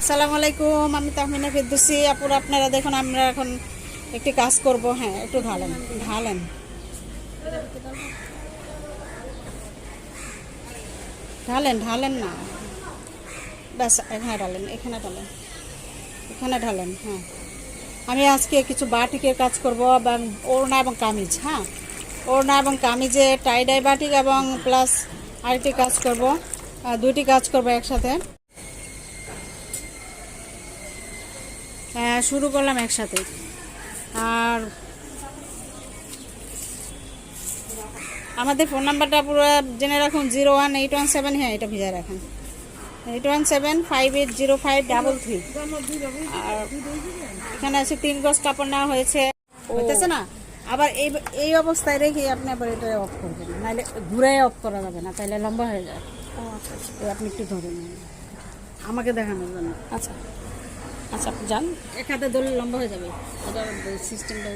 আসসালামু আলাইকুম, আমি তাহমিনা ফেরদুসি। আপুর, আপনারা দেখুন, আমরা এখন একটি কাজ করব। হ্যাঁ একটু ঢালেন ঢালেন। ঢালেন ঢালেন না। ব্যাস হ্যাঁ ঢালেন, এখানে ঢালেন। এখানে ঢালেন হ্যাঁ। আমি আজকে কিছু বাটিকের কাজ করব এবং ওড়না এবং কামিজ হ্যাঁ। ওড়না এবং কামিজে টাইডাই বাটিক এবং প্লাস আরেকটি কাজ করব। দুইটি কাজ করব একসাথে। শুরু করলাম একসাথে। আর আমাদের ফোন নাম্বারটা পুরো জেনে রাখুন zero one eight one seven হ্যাঁ এটা ভিজা রাখেন। Eight one seven five eight zero five double three. আর এখানে আছে তিন গজ কাপড় নেওয়া হয়েছে। হইতেছে না? আবার এই এই অবস্থায় রেখে আপনি আবার এটা অফ করবেন। নাহলে ঘুরে অফ করা যাবে না তাহলে লম্বা হয়ে যায়। আপনি একটু ধরে নিন। আমাকে দেখানোর জন্য। আচ্ছা। আচ্ছা আপনি যান। এক হাতে ধরলে লম্বা হয়ে যাবে। এটা সিস্টেমটা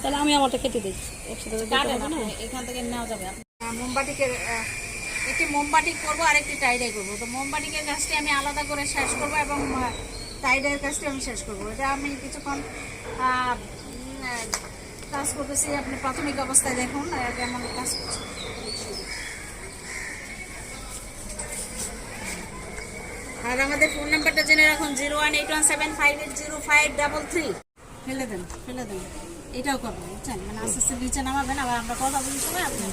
তাহলে আমি আমারটা কেটে দিই। একসাথে না এখান থেকে নেওয়া যাবে। মোমবাটিকে একটি মোমবাটি করব আর একটি টাইডাই করব। তো মোমবাটিকের কাজটি আমি আলাদা করে শেষ করব এবং টাইডাইয়ের কাজটি আমি শেষ করব। এটা আমি কিছুক্ষণ কাজ করতেছি। আপনি প্রাথমিক অবস্থায় দেখুন কেমন কাজ করছি। আর আমাদের ফোন নাম্বারটা জেনে রাখুন zero one eight one seven five eight zero five double three. ফেলে দেন ফেলে দেন। এটাও করবেন বুঝছেন? মানে আস্তে আস্তে নিচে নামাবেন আবার আমরা কথা বলি সময় আপনি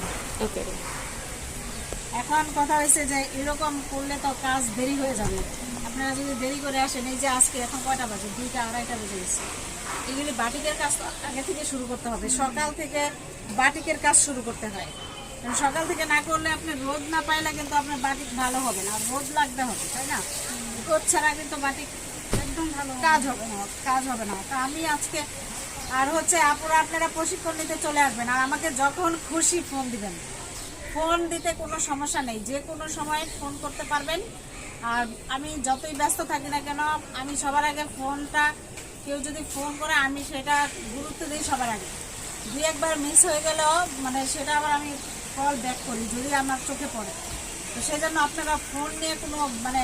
ওকে। এখন কথা হয়েছে যে এরকম করলে তো কাজ দেরি হয়ে যাবে। আপনারা যদি দেরি করে আসেন এই যে আজকে এখন কয়টা বাজে? দুইটা আড়াইটা বেজে গেছে। এগুলি বাটিকের কাজ তো আগে থেকে শুরু করতে হবে। সকাল থেকে বাটিকের কাজ শুরু করতে হয়। সকাল থেকে না করলে আপনি রোদ না পাইলে কিন্তু আপনার বাটিক ভালো হবে না। আর রোদ লাগতে হবে তাই না? রোদ ছাড়া কিন্তু বাটিক একদম ভালো। কাজ হবে না, কাজ হবে না। তা আমি আজকে, আর হচ্ছে আপুরা, আপনারা প্রশিক্ষণ নিতে চলে আসবেন। আর আমাকে যখন খুশি ফোন দিবেন। ফোন দিতে কোনো সমস্যা নেই। যে কোনো সময় ফোন করতে পারবেন। আর আমি যতই ব্যস্ত থাকি না কেন, আমি সবার আগে ফোনটা কেউ যদি ফোন করে, আমি সেটা গুরুত্ব দিই সবার আগে। দুই একবার মিস হয়ে গেলেও মানে সেটা আবার আমি কল ব্যাক করি, যদি আমার চোখে পড়ে। তো সেই জন্য আপনারা ফোন নিয়ে কোনো মানে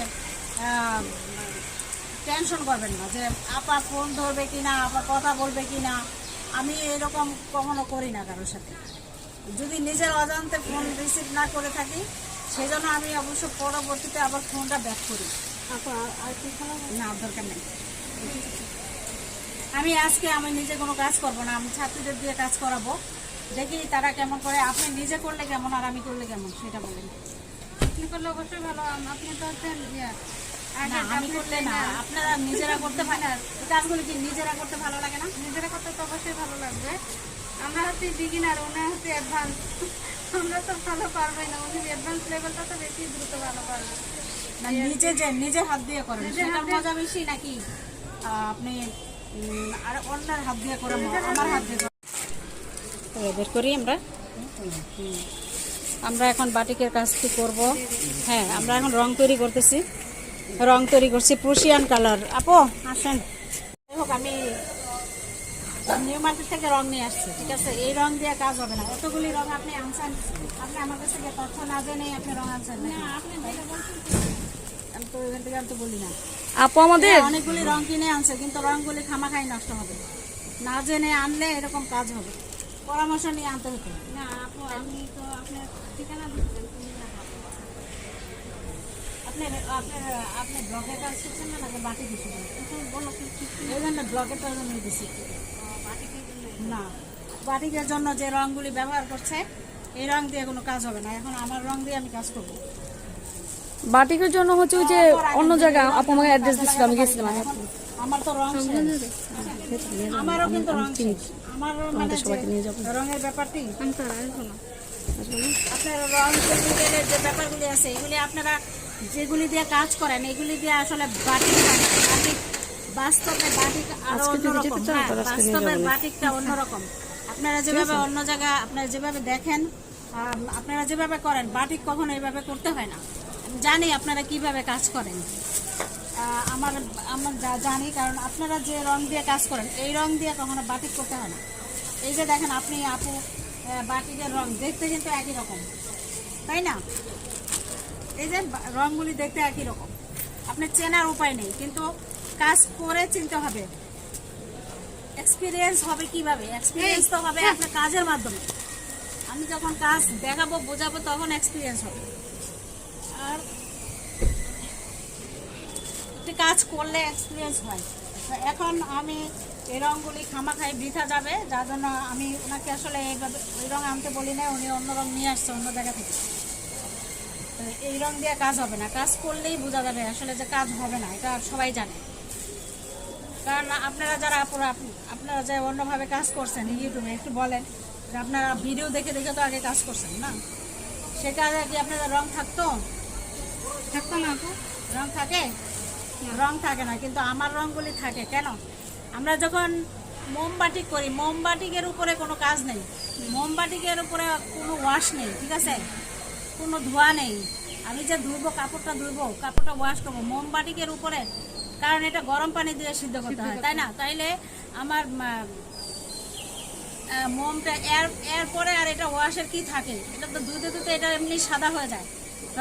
টেনশন করবেন না যে আপা ফোন ধরবে কি না আপা কথা বলবে কি না আমি এরকম কখনো করি না কারোর সাথে। যদি নিজের অজান্তে ফোন রিসিভ না করে থাকি সেই জন্য আমি অবশ্য পরবর্তীতে আবার ফোনটা ব্যাক করি। না দরকার নেই। আমি আজকে আমি নিজে কোনো কাজ করব না আমি ছাত্রীদের দিয়ে কাজ করাবো। দেখি তারা কেমন করে আপনি নিজে করলে কেমন আর আমি করলে কেমন সেটা বলেন। আপনি করলে অবশ্যই ভালো আপনি তো হচ্ছেন আমি করলে না। আপনারা নিজেরা করতে পারেন এই কাজগুলো কি নিজেরা করতে ভালো লাগে না? নিজেরা করতে তো অবশ্যই ভালো লাগবে। আমরা হচ্ছে বিগিনার ওনার হচ্ছে অ্যাডভান্স আমরা তো ভালো পারবোই না। উনি অ্যাডভান্স লেভেলটা তো বেশি দ্রুত ভালো পারবে। নিজে যে নিজে হাত দিয়ে করেন। মজা বেশি নাকি? আপনি আর অন্যের হাত দিয়ে করেন আমার হাত দিয়ে বের করি আমরা। আমরা এখন বাটিকের কাজটি করব। হ্যাঁ আমরা এখন রং তৈরি করতেছি। রং তৈরি করছি প্রুশিয়ান কালার আপো আসেন। হোক আমি নিউ মার্কেট থেকে রং নিয়ে আসছি ঠিক আছে? এই রং দিয়ে কাজ হবে না। এতগুলি রং আপনি আনছেন আপনি আমার কাছ থেকে তথ্য না জেনে আপনি রং আনছেন না আপনি আমি তো এখান থেকে আমি তো বলি না। আপু আমাদের হ্যাঁ, অনেকগুলি রং কিনে আনছে কিন্তু রংগুলি খামাখাই নষ্ট হবে। না জেনে আনলে এরকম কাজ হবে। পরামর্শ নিয়ে আনতে হতো। না আপু আমি তো আপনার ঠিকানা পাবো। আপনি আপনার আপনি ব্লগের কাজ শিখছেন না নাকি বাটি কিছু এখন বলো কি কি কি? এই জন্য ব্লগের জন্য বাটিকের জন্য না বাটিকের জন্য যে রংগুলি ব্যবহার করছে এই রং দিয়ে কোনো কাজ হবে না। এখন আমার রং দিয়ে আমি কাজ করব। বাটিকের জন্য হচ্ছে ওই যে অন্য জায়গা আপু আমাকে অ্যাড্রেস দিচ্ছিল আমি গেছিলাম আমার তো রং আমারও কিন্তু রং শেষ। আমারও মানে সবাইকে নিয়ে যাব। রঙের ব্যাপারটি। আমি তো আর না। আপনার রং যে ব্যাপারগুলি আছে এগুলি আপনারা যেগুলি দিয়ে কাজ করেন এগুলি দিয়ে আসলে বাটিক বাটিক বাস্তবে বাটিক আরও অন্যরকম হ্যাঁ, বাস্তবের। বাটিকটা অন্যরকম। আপনারা যেভাবে অন্য জায়গা আপনারা যেভাবে দেখেন আপনারা যেভাবে করেন বাটিক কখনো এইভাবে করতে হয় না। জানি আপনারা কীভাবে কাজ করেন। আমার আমার জানি কারণ আপনারা যে রং দিয়ে কাজ করেন এই রং দিয়ে কখনো বাটিক করতে হয় না। এই যে দেখেন আপনি আপু বাটিকের রং দেখতে কিন্তু একই রকম। তাই না? এই যে রংগুলি দেখতে একই রকম। আপনার চেনার উপায় নেই, কিন্তু কাজ করে চিনতে হবে। এক্সপিরিয়েন্স হবে কীভাবে? এক্সপিরিয়েন্স তো হবে আপনার কাজের মাধ্যমে। আমি যখন কাজ দেখাবো, বোঝাবো, তখন এক্সপিরিয়েন্স হবে। আর একটি কাজ করলে এক্সপিরিয়েন্স হয়। এখন আমি এই রঙগুলি খামা খামাখাই বৃথা যাবে, যার জন্য আমি ওনাকে আসলে এইভাবে ওই রঙ আনতে বলি না উনি অন্য রঙ নিয়ে আসছে, অন্য জায়গা থেকে। এই রং দিয়ে কাজ হবে না। কাজ করলেই বোঝা যাবে আসলে যে কাজ হবে না এটা সবাই জানে। কারণ আপনারা যারা আপুরা আপনারা যে অন্যভাবে কাজ করছেন ইউটিউবে একটু বলেন যে আপনারা ভিডিও দেখে দেখে তো আগে কাজ করছেন না? সে কাজে কি আপনাদের রং থাকতো? থাকতো না আপু। রং থাকে? রং থাকে না কিন্তু আমার রংগুলি থাকে কেন? আমরা যখন মোমবাটি করি মোমবাটিকের উপরে কোনো কাজ নেই। মোমবাটিকের উপরে কোনো ওয়াশ নেই ঠিক আছে? কোনো ধোয়া নেই। আমি যে ধুবো কাপড়টা ধুবো কাপড়টা ওয়াশ করব মোমবাটিকের উপরে কারণ এটা গরম পানি দিয়ে সিদ্ধ করতে হয় তাই না? তাইলে আমার মোমটা এর এরপরে আর এটা ওয়াশের কি থাকে? এটা তো ধুতে ধুতে এটা এমনি সাদা হয়ে যায়।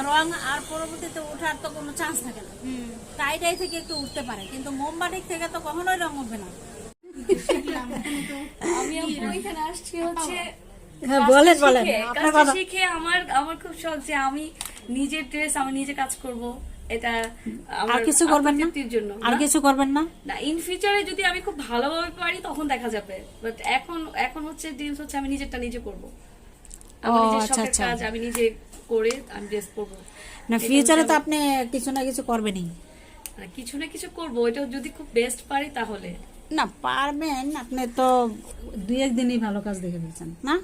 রং আর পরবর্তীতে ওঠার তো কোনো চান্স থাকে না। টাইটাই থেকে একটু উঠতে পারে কিন্তু মোমবাটিক থেকে তো কখনোই রং উঠবে না। আমি আসছি হচ্ছে হ্যাঁ, বলেন, বলেন। কাজটা শিখে আমার আমার খুব শখ যে আমি নিজের ড্রেস আমি নিজে কাজ করব। এটা আর কিছু করবেন না? জন্য। আর কিছু করবেন না? না ইন ফিউচারে যদি আমি খুব ভালোভাবে পারি তখন দেখা যাবে। বাট এখন এখন হচ্ছে ডিলস হচ্ছে আমি নিজেরটা নিজে করব। আমার নিজের আচ্ছা, শখের আচ্ছা। কাজ আমি নিজে করে আমি ড্রেস করব। না ফিউচারে তো আপনি কিছু না কিছু করবেনই। কিছু না কিছু করব। এটা যদি খুব বেস্ট পারি তাহলে। না পারবেন। আপনি তো দুই একদিনই ভালো কাজ দেখে ফেলছেন না?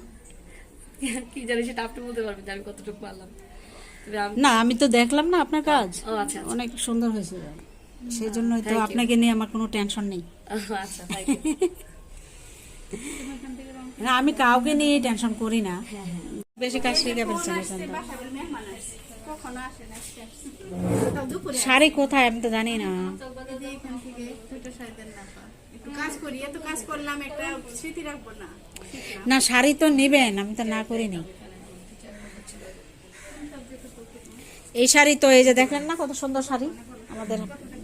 কি জানি সেটা আপনি বলতে পারবেন আমি কতটুকু পারলাম। না আমি তো দেখলাম না আপনার কাজ। ও আচ্ছা আচ্ছা। অনেক সুন্দর হয়েছে। সেই জন্যই তো আপনাকে নিয়ে আমার কোনো টেনশন নেই। আচ্ছা না আমি কাউকে নিয়ে টেনশন করি না। হ্যাঁ হ্যাঁ। বেশি কাজ শিখে দুপুরে শাড়ি কোথায় আমি তো জানি না। না। শাড়ি তো নেবেন, আমি তো না করিনি। এই শাড়ি তো এই যে দেখলেন না, কত সুন্দর শাড়ি, আমাদের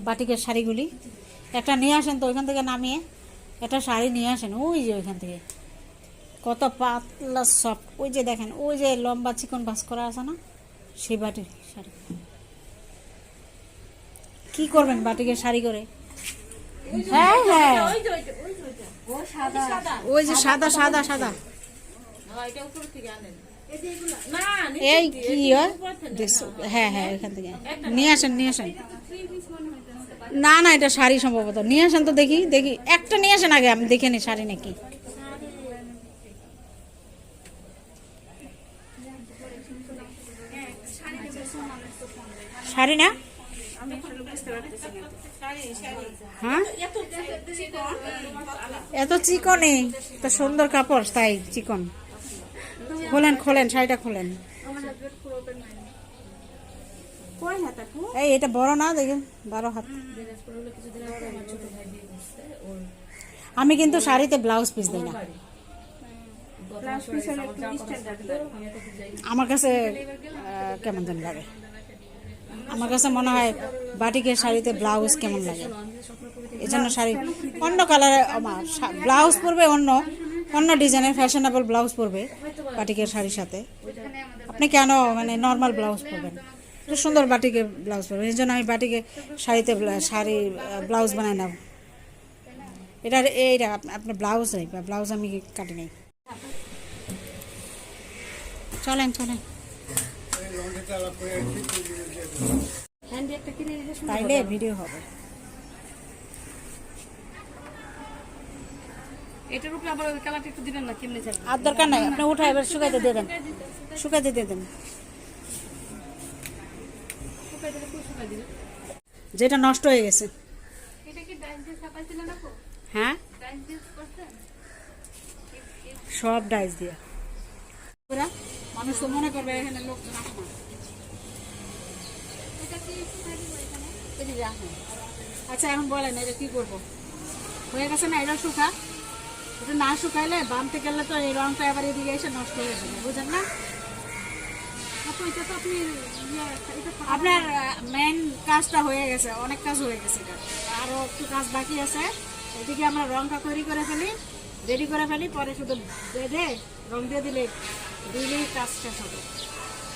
বাটিকের শাড়িগুলি। একটা নিয়ে আসেন তো, ওইখান থেকে নামিয়ে, একটা শাড়ি নিয়ে আসেন, ওই যে ওইখান থেকে। কত পাতলা সফট ওই যে দেখেন, ওই যে লম্বা চিকন বাস করা আছে না, সেই বাটির শাড়ি। কি করবেন বাটিকের শাড়ি করে? হ্যাঁ হ্যাঁ। ওই যে সাদা। সাদা। সাদা এই কি হয়? হ্যাঁ হ্যাঁ এখান থেকে। নিয়ে আসেন নিয়ে আসেন। না না এটা শাড়ি সম্ভবত। নিয়ে আসেন তো দেখি দেখি। একটা নিয়ে আসেন আগে আমি দেখে নি শাড়ি নাকি। শাড়ি না? হ্যাঁ? এত চিকনে। তো সুন্দর কাপড়, তাই চিকন। খোলেন খোলেন, শাড়িটা খোলেন। এই, এটা বড় না দেখেন বারো হাত। আমি কিন্তু শাড়িতে ব্লাউজ পিস দিই না। আমার কাছে কেমন যেন লাগে। আমার কাছে মনে হয় বাটিকের শাড়িতে ব্লাউজ কেমন লাগে? এই জন্য শাড়ি অন্য কালারে আমার ব্লাউজ পরবে অন্য অন্য ডিজাইনের ফ্যাশনেবল ব্লাউজ পরবে বাটিকের শাড়ির সাথে। আপনি কেন মানে নর্মাল ব্লাউজ পরবেন? একটু সুন্দর বাটিকে ব্লাউজ পরবেন, এই জন্য আমি বাটিকে শাড়িতে শাড়ি, ব্লাউজ বানাই না এটা, এইটা আপনার ব্লাউজ নেই, ব্লাউজ আমি কাটি নেই। চলেন চলেন হ্যান্ডি একটা কিনে নিলে সুন্দর তাইলে ভিডিও হবে। এটার উপরে আবার ওই কালারটা একটু দিবেন না কেমনে যাবে আর দরকার নাই আপনি এবার শুকাইতে দিয়ে দেন। শুকাইতে দিয়ে দেন শুকাই দিলে খুব শুকাই দিবে যেটা নষ্ট হয়ে? গেছে হ্যাঁ সব ডাইস দিয়ে। মানুষ তো মনে করবে এখানে লোক রাখে না। এটা কি শুকাই দিব এখানে এদিকে রাখেন। আচ্ছা এখন বলেন এটা কি করব? হয়ে গেছে না এটা শুকা? এটা না শুকাইলে বানতে গেলে তো এই রংটা এবার এদিকে এসে নষ্ট হয়ে যাবে বুঝেন না? ইয়ে। আপনার মেন কাজটা হয়ে গেছে অনেক কাজ হয়ে গেছে এটা। আরও একটু কাজ বাকি আছে। এদিকে আমরা রংটা তৈরি করে ফেলি রেডি করে ফেলি পরে শুধু বেঁধে রং দিয়ে দিলে দিলেই কাজ শেষ হবে।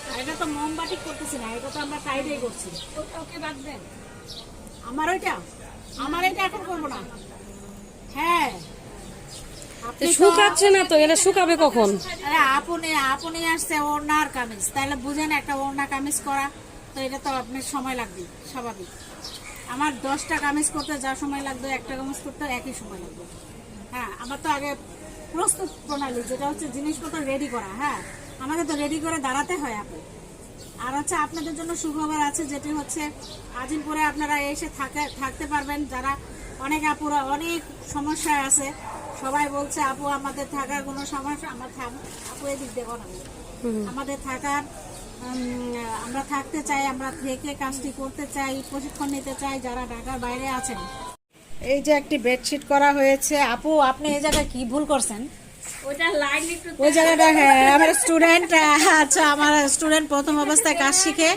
আর এটা তো মোমবাতি করতেছি না এটা তো আমরা টাইডেই করছি। ওটা ওকে বাদ দেন। আমার ওইটা? আমার এটা এখন করব না। হ্যাঁ। শুকাচ্ছে না তো এটা শুকাবে কখন? আরে আপনি আপনি আসছে ওড়নার কামিজ। তাহলে বুঝেন একটা ওড়না কামিজ করা তো এটা তো আপনার সময় লাগবে স্বাভাবিক। আমার দশটা কামিজ করতে যা সময় লাগবে একটা কামিজ করতে একই সময় লাগবে। হ্যাঁ আমার তো আগে প্রস্তুত প্রণালী যেটা হচ্ছে জিনিসপত্র রেডি করা হ্যাঁ? আমাকে তো রেডি করে দাঁড়াতে হয় আপনি আর হচ্ছে আপনাদের জন্য সুখবর আছে যেটি হচ্ছে আজিমপুরে আপনারা এসে থাকে থাকতে পারবেন। যারা অনেক আপুরা অনেক সমস্যায় আছে সবাই বলছে আপু আমাদের থাকার কোনো সমস্যা আমার আপু এদিক দেখো না আমাদের থাকার আমরা থাকতে চাই আমরা থেকে কাজটি করতে চাই প্রশিক্ষণ নিতে চাই যারা ঢাকার বাইরে আছেন। এই যে একটি বেডশিট করা হয়েছে আপু আপনি এই জায়গায় কি ভুল করছেন? ওটা লাইন একটু ওই জায়গাটা হ্যাঁ আমার স্টুডেন্ট আচ্ছা আমার স্টুডেন্ট প্রথম অবস্থায় কাজ শিখে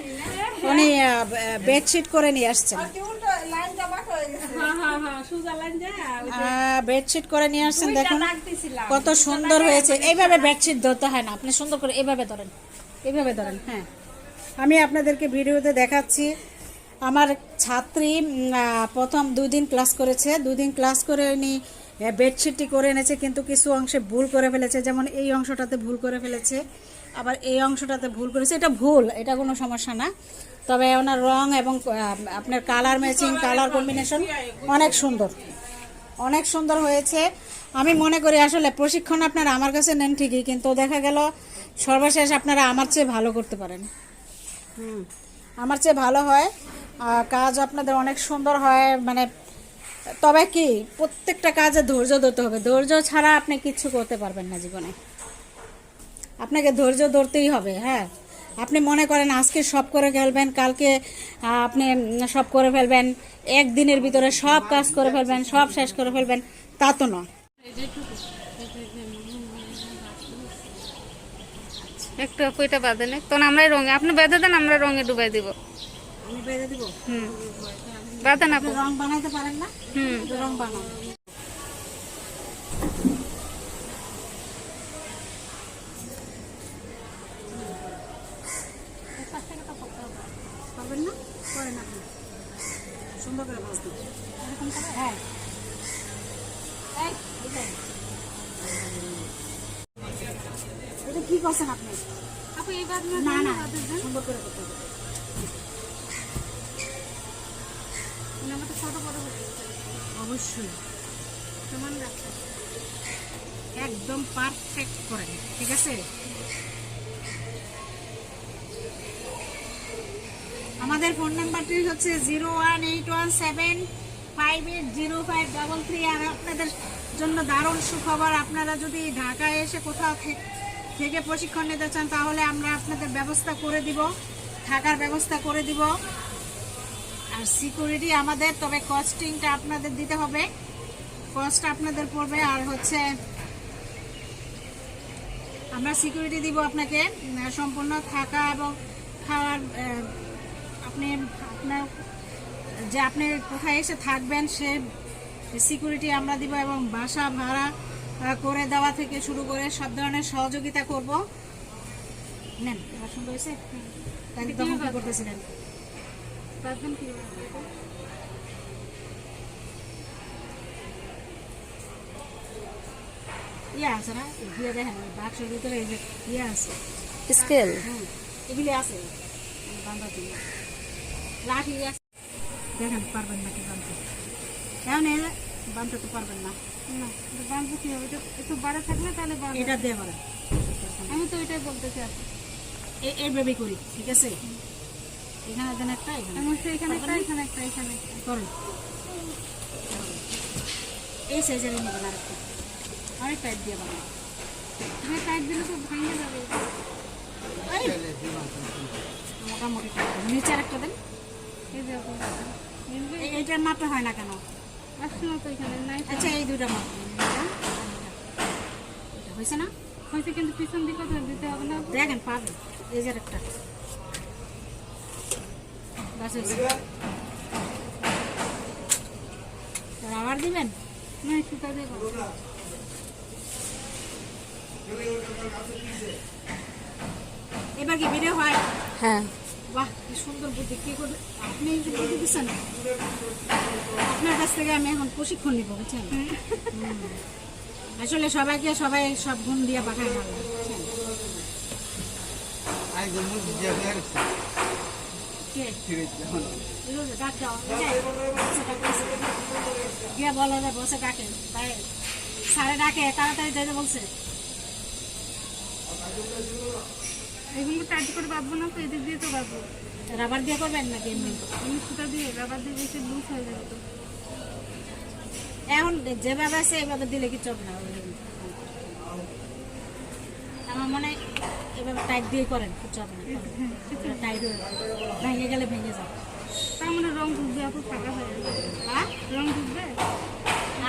উনি বেডশিট করে নিয়ে আসছেন। হ্যাঁ হ্যাঁ হ্যাঁ বেডশিট করে নিয়ে আসছেন দেখুন কত সুন্দর হয়েছে। এইভাবে বেডশিট ধরতে হয় না আপনি সুন্দর করে এইভাবে ধরেন এইভাবে ধরেন হ্যাঁ। আমি আপনাদেরকে ভিডিওতে দেখাচ্ছি। আমার ছাত্রী প্রথম দুই দিন ক্লাস করেছে। দুই দিন ক্লাস করে উনি বেডশিটটি করে এনেছে, কিন্তু কিছু অংশে ভুল করে ফেলেছে। যেমন এই অংশটাতে ভুল করে ফেলেছে, আবার এই অংশটাতে ভুল করেছে। এটা ভুল, এটা কোনো সমস্যা না। তবে ওনার রং এবং আপনার কালার ম্যাচিং কালার কম্বিনেশন অনেক সুন্দর। অনেক সুন্দর হয়েছে। আমি মনে করি আসলে প্রশিক্ষণ আপনারা আমার কাছে নেন ঠিকই, কিন্তু দেখা গেল সর্বশেষ আপনারা আমার চেয়ে ভালো করতে পারেন। হুম, আমার চেয়ে ভালো হয়। কাজ আপনাদের অনেক সুন্দর হয় মানে তবে কি, প্রত্যেকটা কাজে ধৈর্য ধরতে হবে। ধৈর্য ছাড়া আপনি কিচ্ছু করতে পারবেন না জীবনে। আপনাকে ধৈর্য ধরতেই হবে হ্যাঁ। আপনি মনে করেন, আজকে সব করে ফেলবেন, কালকে আপনি সব করে ফেলবেন, একদিনের ভিতরে সব কাজ করে ফেলবেন, সব শেষ করে ফেলবেন, তা তো নয়। একটু এটা বাঁধে নেই তখন আমরা রঙে আপনি বেঁধে দেন, আমরা রঙে ডুবাই দিব। আমি বেঁধে দিব? হুম। আপু রং বানাইতে পারেন না? হুম। রং পারবেন না? করেন আপনি সুন্দর করে ভাজ দিন এরকম করে? হ্যাঁ। এটা কি করছেন আপনি? আপু এই বাঁধলে না না। সুন্দর করে করতে হবে। অবশ্যই। রাখতে একদম পারফেক্ট করেন ঠিক আছে? আমাদের ফোন নাম্বারটি হচ্ছে zero one eight one seven five eight zero five double three আর আপনাদের জন্য দারুণ সুখবর, আপনারা যদি ঢাকায় এসে কোথাও থেকে প্রশিক্ষণ নিতে চান, তাহলে আমরা আপনাদের ব্যবস্থা করে দিব, থাকার ব্যবস্থা করে দিব। আর সিকিউরিটি আমাদের তবে কস্টিংটা আপনাদের দিতে হবে। কস্ট আপনাদের পড়বে আর হচ্ছে আমরা সিকিউরিটি দিব আপনাকে সম্পূর্ণ থাকা এবং খাওয়ার আপনি আপনার যে আপনি কোথায় এসে থাকবেন সে সিকিউরিটি আমরা দিব এবং বাসা ভাড়া করে দেওয়া থেকে শুরু করে সব ধরনের সহযোগিতা করব। নেন সুন্দর হয়েছে? তখন করতেছিলেন। ইয়ে আছে না? দিয়ে দেখেন বাক্সের ভিতরে এই যে ইয়ে আছে। স্কেল এগুলি আছে। বান্ধা দিন লাঠি আছে। দেখেন পারবেন নাকি বানতে এখন এলে বানতে তো পারবেন না। না বাঁধবো কীভাবে এটা একটু বাড়া থাকলে তাহলে এটা পারেন আমি তো এটাই বলতে চাই এই- এই ভেবে করি ঠিক আছে? এখানে দেন একটা এখানে একটা। এখানে একটা এখানে করুন এই সাইজের নেবেন আরেকটা। অনেক টাইট দিয়ে বানান আমি টাইট দিলে তো ভেঙে যাবে। মোটামুটি। নিচে আরেকটা দেন। এইটার মাপটা হয় না কেন? আচ্ছা এই দুটা মাপ। আর হয়েছে না? হয়েছে কিন্তু পিছন দিকে দিতে হবে না। দেখেন পাবেন। এই যে একটা বাস হয়েছে আবার দিবেন? না সুতা দিয়ে এবার কি ভিডিও হয়? হ্যাঁ। বাহ কি সুন্দর বুদ্ধি। কি করে আপনি এই যে বুদ্ধি দিচ্ছেন? আপনার কাছ থেকে আমি এখন প্রশিক্ষণ নিব বুঝছেন। আসলে সবাইকে সবাই সব গুণ দিয়ে পাঠায় ভালো ডাকে তাই ডাকে তাড়াতাড়ি বলছে এগুলো করে না তো এদিক দিয়ে তো রাবার দিয়ে করবেন নাকি এমনি সুতা দিয়ে রাবার দিয়ে বেশি লুজ হয়ে যাবে তো এখন যেভাবে আছে এভাবে দিলে কি চলবে না? আমার মনে হয় এভাবে টাইট দিয়ে করেন না টাইট হয়ে ভেঙে গেলে ভেঙে যাবে। তার মানে রং ঢুকবে আপু ফাঁকা হয়ে হ্যাঁ রং ঢুকবে?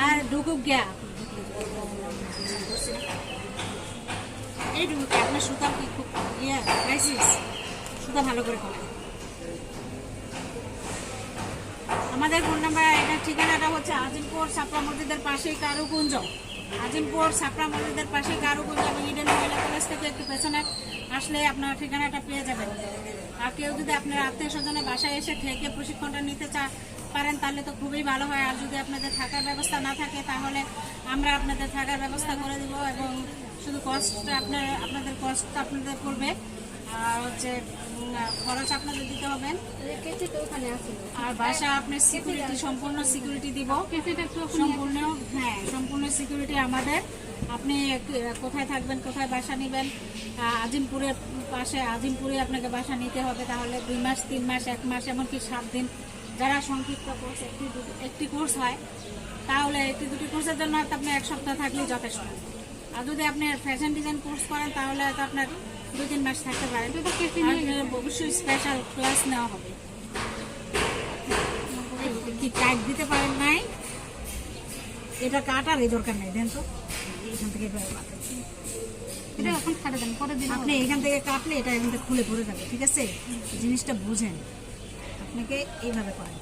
আর ঢুকুক গিয়া এই ঢুকুক আপনার সুতা কি খুব ইয়ে ক্রাইসিস সুতা ভালো করে করেন। আমাদের ফোন নাম্বার এটা ঠিকানাটা হচ্ছে আজিমপুর ছাপড়া মসজিদের পাশেই কারুকুঞ্জ। আজিমপুর ছাপড়া মসজিদের পাশে কারুকুঞ্জ এবং ইডেন মহিলা কলেজ থেকে একটু পেছনে আসলে আপনার ঠিকানাটা পেয়ে যাবেন। আর কেউ যদি আপনার আত্মীয় স্বজনের বাসায় এসে থেকে প্রশিক্ষণটা নিতে চা পারেন, তাহলে তো খুবই ভালো হয়। আর যদি আপনাদের থাকার ব্যবস্থা না থাকে, তাহলে আমরা আপনাদের থাকার ব্যবস্থা করে দিব এবং শুধু কস্ট আপনার আপনাদের কস্ট আপনাদের পড়বে। আর হচ্ছে খরচ আপনাদের দিতে হবে। কেটে তো ওখানে আছে আর বাসা আপনার সিকিউরিটি সম্পূর্ণ সিকিউরিটি দিব। সম্পূর্ণ হ্যাঁ সম্পূর্ণ সিকিউরিটি আমাদের। আপনি কোথায় থাকবেন, কোথায় বাসা নেবেন? আজিমপুরের পাশে, আজিমপুরে আপনাকে বাসা নিতে হবে। তাহলে দুই মাস, তিন মাস, এক মাস, এমনকি সাত দিন। যারা সংক্ষিপ্ত কোর্স একটি একটি কোর্স হয়, তাহলে একটি দুটি কোর্সের জন্য আপনি এক সপ্তাহ থাকলেই যথেষ্ট। আর যদি আপনি ফ্যাশন ডিজাইন কোর্স করেন, তাহলে আপনার দুই তিন মাস থাকতে পারেন অবশ্যই স্পেশাল ক্লাস নেওয়া হবে। কি টাইট দিতে পারেন নাই এটা কাটার এই দরকার নেই দেন তো। এখান থেকে এটা এখন দেন পরে দিন আপনি এখান থেকে কাটলে এটা এখান থেকে খুলে পড়ে যাবে ঠিক আছে? জিনিসটা বুঝেন। আপনাকে এইভাবে করেন।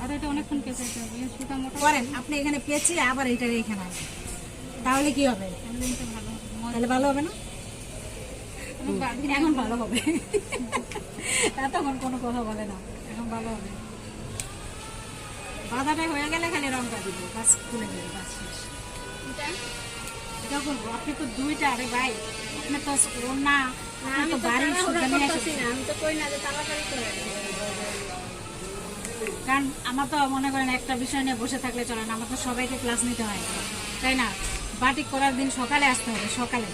আর এটা অনেকক্ষণ সুতা মোটা করেন আপনি এখানে পেঁচিয়ে আবার এইটা এখানে তাহলে কি হবে? তাহলে ভালো হবে না? এখন ভালো হবে। তখন কোনো কথা বলে না। এখন ভালো হবে। বাধাটা হয়ে গেলে খালি রংটা দিব। বাস খুলে দেবে বাস শেষ। এটা? আপনি তো দুইটা আরে ভাই আপনি তো না আপনি তো বাড়ির আমি তো কই না যে তাড়াতাড়ি করে কারণ আমার তো মনে করেন একটা বিষয় নিয়ে বসে থাকলে চলে না আমার তো সবাইকে ক্লাস নিতে হয়। তাই না? বাটিক করার দিন সকালে আসতে হবে সকালে।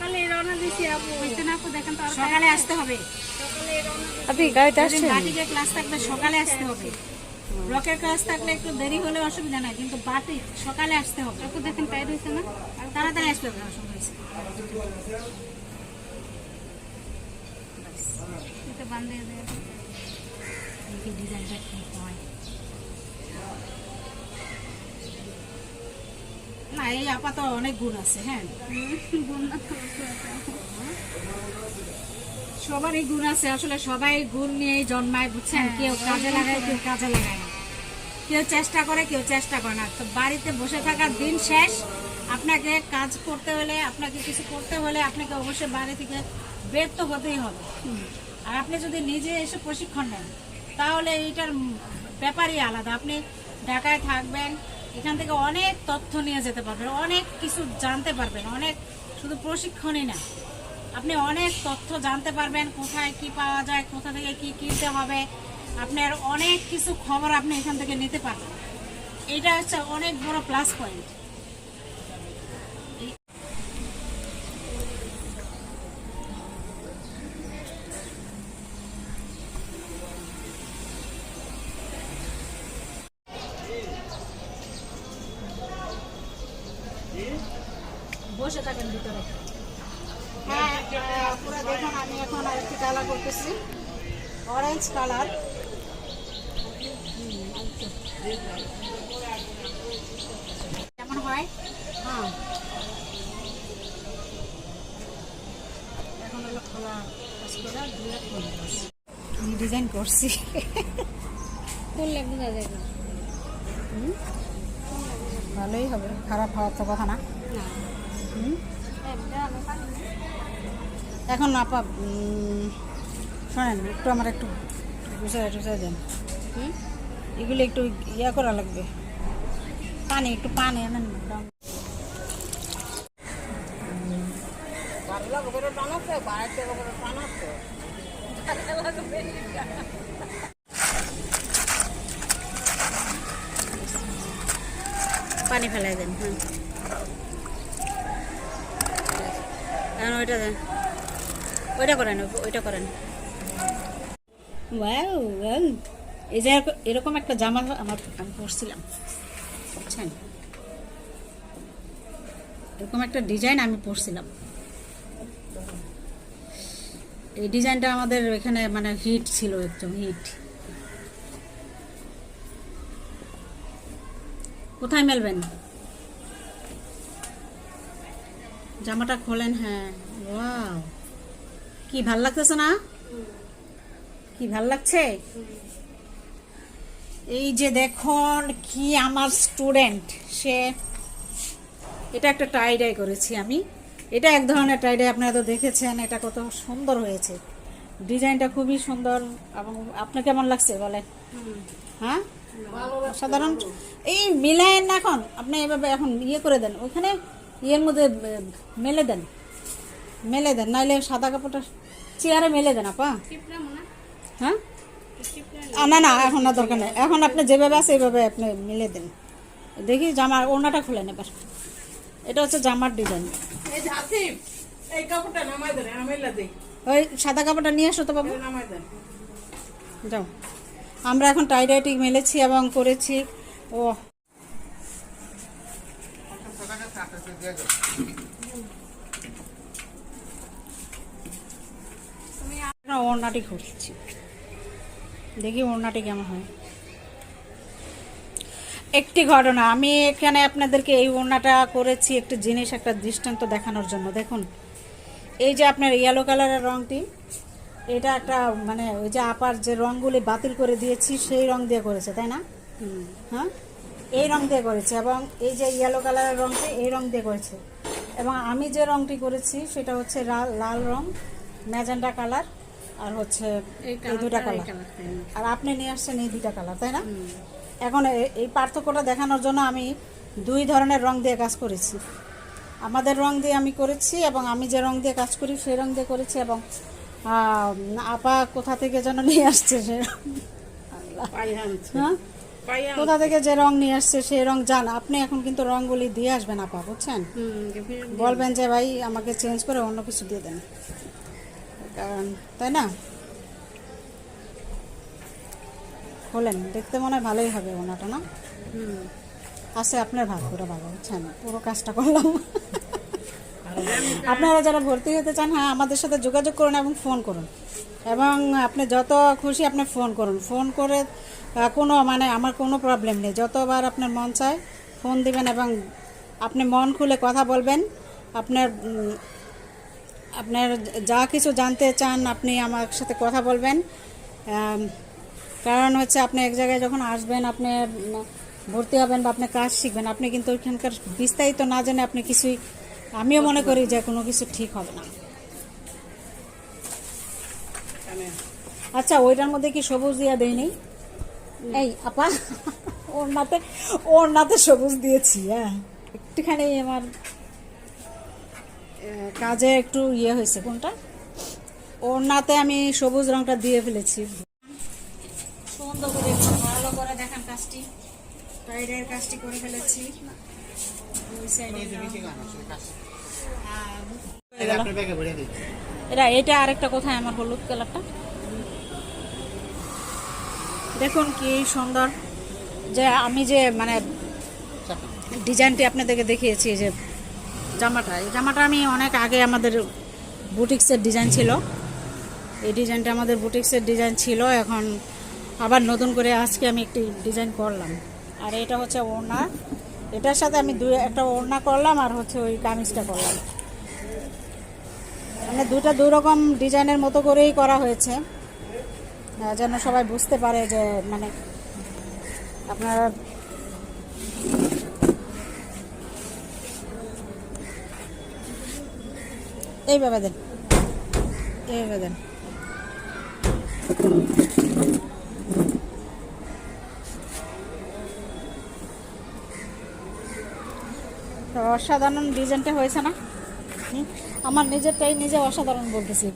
সকালে রওনা দিছি আপু। হইতে না আপু? দেখেন তো সকালে আসতে হবে। সকালে রওনা আপনি গাড়িতে আসছেন? বাটিকের ক্লাস থাকবে সকালে আসতে হবে। ব্লকের ক্লাস থাকলে একটু দেরি হলে অসুবিধা নাই কিন্তু বাটিক সকালে আসতে হবে। আপু দেখেন টাইট হয়েছে না? আর তাড়াতাড়ি আসতে হবে অসুবিধা হয়েছে। এটা বান্ধিয়ে দেয় দেখি না এই আপাতত অনেক গুণ আছে হ্যাঁ। সবারই গুণ আছে আসলে সবাই গুণ নিয়েই জন্মায় বুঝছেন? কেউ কাজে লাগায় কেউ কাজে লাগায় না। কেউ চেষ্টা করে কেউ চেষ্টা করে না। তো বাড়িতে বসে থাকার দিন শেষ। আপনাকে কাজ করতে হলে আপনাকে কিছু করতে হলে আপনাকে অবশ্যই বাড়ি থেকে বের তো হতেই হবে। আর আপনি যদি নিজে এসে প্রশিক্ষণ নেন তাহলে এইটার ব্যাপারই আলাদা। আপনি ঢাকায় থাকবেন এখান থেকে অনেক তথ্য নিয়ে যেতে পারবেন, অনেক কিছু জানতে পারবেন, অনেক শুধু প্রশিক্ষণই না। আপনি অনেক তথ্য জানতে পারবেন, কোথায় কি পাওয়া যায়, কোথা থেকে কি কিনতে হবে, আপনার অনেক কিছু খবর আপনি এখান থেকে নিতে পারবেন। এটা হচ্ছে অনেক বড় প্লাস পয়েন্ট বসে থাকেন ভিতরে হ্যাঁ আহ, পুরো দেখুন আমি এখন আরেকটি কালার করতেছি অরেঞ্জ কালার কেমন হয় হ্যাঁ এখন হলো খোলা কাজ করে ধুয়ে খুলে আমি ডিজাইন করছি। করলে বোঝা যায় না। ভালোই হবে খারাপ হওয়ার তো কথা না। এখন আপা শোনেন একটু আমার একটু গুছাই টুসাই দেন। এগুলো একটু ইয়া করা লাগবে। পানি একটু পানি আনেন পানি ফেলাই দেন হ্যাঁ। ওইটা দেন। ওইটা করেন ওই- ওইটা করেন। ওয়াও ওয়াও এই যে এরক- এরকম একটা জামা আমার আমি পরছিলাম বুঝছেন? এরকম একটা ডিজাইন আমি পরছিলাম। এই ডিজাইনটা আমাদের এখানে মানে হিট ছিল একদম, হিট। কোথায় মেলবেন? জামাটা খোলেন হ্যাঁ। ওয়াও। কি ভালো লাগতেছে না? কি ভালো লাগছে? এই যে দেখুন, কি আমার স্টুডেন্ট সে, এটা একটা টাইডাই করেছি আমি। এটা এক ধরনের টাইডাই আপনারা তো দেখেছেন এটা কত সুন্দর হয়েছে। ডিজাইনটা খুবই সুন্দর এবং আপনার কেমন লাগছে বলে হ্যাঁ? সাধারণ এই মিলায়েন না এখন, আপনি এভাবে এখন ইয়ে করে দেন, ওখানে ইয়ের মধ্যে মেলে দেন। মেলে দেন, নাইলে সাদা কাপড়টা চেয়ারে মেলে দেন আপা। হ্যাঁ? না না, এখন না দরকার নেই। এখন আপনি যেভাবে আছে এইভাবে আপনি মিলে দেন। দেখি জামার ওড়নাটা খুলেন এবার এটা হচ্ছে জামার ডিজাইন ওই সাদা কাপড়টা নিয়ে আসো তো বাবু। যাও। আমরা এখন টাইডাইটিক মেলেছি এবং করেছি। ও। ওড়নাটি খুলছি দেখি ওড়নাটি কেমন হয়। একটি ঘটনা। আমি এখানে আপনাদেরকে এই ওড়নাটা করেছি একটি জিনিস একটা দৃষ্টান্ত দেখানোর জন্য। দেখুন এই যে আপনার ইয়েলো কালারের রংটি এটা একটা মানে ওই যে আপার যে রঙগুলি বাতিল করে দিয়েছি সেই রং দিয়ে করেছে তাই না? হ্যাঁ? এই রং দিয়ে করেছে এবং এই যে ইয়েলো কালারের রংটি এই রং দিয়ে করেছে। এবং আমি যে রংটি করেছি সেটা হচ্ছে লাল রং ম্যাজেন্ডা কালার আর হচ্ছে এই দুটা কালার। আর আপনি নিয়ে আসছেন এই দুটা কালার তাই না? এখন এই পার্থক্যটা দেখানোর জন্য আমি দুই ধরনের রং দিয়ে কাজ করেছি। আমাদের রং দিয়ে আমি করেছি এবং আমি যে রং দিয়ে কাজ করি, সেই রং দিয়ে করেছি এবং আপা কোথা থেকে যেন নিয়ে আসছে সে হ্যাঁ? কোথা থেকে যে রং নিয়ে আসছে সেই রং যান আপনি এখন কিন্তু রংগুলি দিয়ে আসবেন আপা, বুঝছেন? বলবেন যে ভাই আমাকে চেঞ্জ করে অন্য কিছু দিয়ে দেন। তাই না? খোলেন দেখতে মনে হয় ভালোই হবে ওনাটা, না? আছে আপনার ভাগ করে ভালো, বুঝছেন? পুরো কাজটা করলাম। আপনারা যারা ভর্তি হতে চান হ্যাঁ আমাদের সাথে যোগাযোগ করুন এবং ফোন করুন। এবং আপনি যত খুশি আপনি ফোন করুন। ফোন করে কোনো মানে আমার কোনো প্রবলেম নেই। যতবার আপনার মন চায়, ফোন দিবেন এবং আপনি মন খুলে কথা বলবেন। আপনার আপনার যা কিছু জানতে চান, আপনি আমার সাথে কথা বলবেন। কারণ হচ্ছে আপনি এক জায়গায় যখন আসবেন আপনি ভর্তি হবেন বা আপনি কাজ শিখবেন আপনি কিন্তু ওইখানকার বিস্তারিত না জেনে আপনি কিছুই আমিও মনে করি যে কোনো কিছু ঠিক হবে না। আচ্ছা ওইটার মধ্যে কি সবুজ দিয়া দেয়নি এই আপা ওড়নাতে ওড়নাতে সবুজ দিয়েছি হ্যাঁ। একটুখানি আমার কাজে একটু ইয়ে হয়েছে। কোনটা? ওড়নাতে আমি সবুজ রংটা দিয়ে ফেলেছি। সুন্দর করে একটু ভালো করে দেখান কাজটি। টাইডের কাজটি করে ফেলেছি। ওই সাইডে এটা এটা আরেকটা কোথায় আমার হলুদ কালারটা? দেখুন কি সুন্দর। যে আমি যে মানে ডিজাইনটি আপনাদেরকে দেখিয়েছি যে জামাটা। এই জামাটা আমি অনেক আগে আমাদের বুটিক্সের ডিজাইন ছিল। এই ডিজাইনটা আমাদের বুটিক্সের ডিজাইন ছিল। এখন আবার নতুন করে আজকে আমি একটি ডিজাইন করলাম। আর এটা হচ্ছে ওড়না। এটার সাথে আমি দু একটা ওড়না করলাম আর হচ্ছে ওই কামিজটা করলাম। মানে দুটা দুরকম ডিজাইনের মতো করেই করা হয়েছে। যেন সবাই বুঝতে পারে যে মানে আপনার এইভাবে দেন। এইভাবে দেন। অসাধারণ ডিজাইনটা হয়েছে না? আমার নিজেরটাই নিজে অসাধারণ বলতেছি।